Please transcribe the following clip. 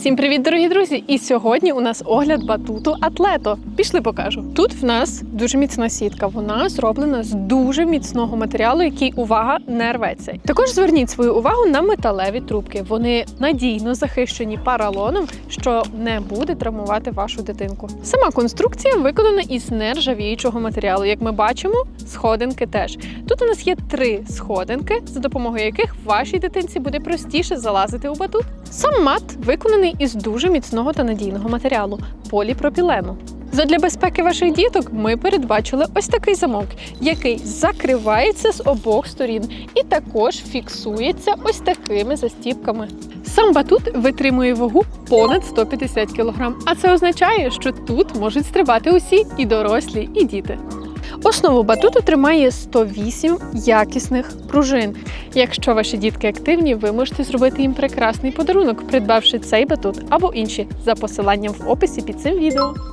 Всім привіт, дорогі друзі! І сьогодні у нас огляд батуту Атлето. Пішли покажу. Тут в нас дуже міцна сітка. Вона зроблена з дуже міцного матеріалу, який увага не рветься. Також зверніть свою увагу на металеві трубки. Вони надійно захищені паралоном, що не буде травмувати вашу дитинку. Сама конструкція виконана із нержавіючого матеріалу. Як ми бачимо, сходинки теж. Тут у нас є три сходинки, за допомогою яких вашій дитинці буде простіше залазити у батут. Сам мат виконаний із дуже міцного та надійного матеріалу поліпропілену. Задля безпеки ваших діток ми передбачили ось такий замок, який закривається з обох сторін і також фіксується ось такими застіпками. Сам батут витримує вагу понад 150 кг, а це означає, що тут можуть стрибати усі і дорослі, і діти. Основу батуту тримає 108 якісних пружин. Якщо ваші дітки активні, ви можете зробити їм прекрасний подарунок, придбавши цей батут або інші за посиланням в описі під цим відео.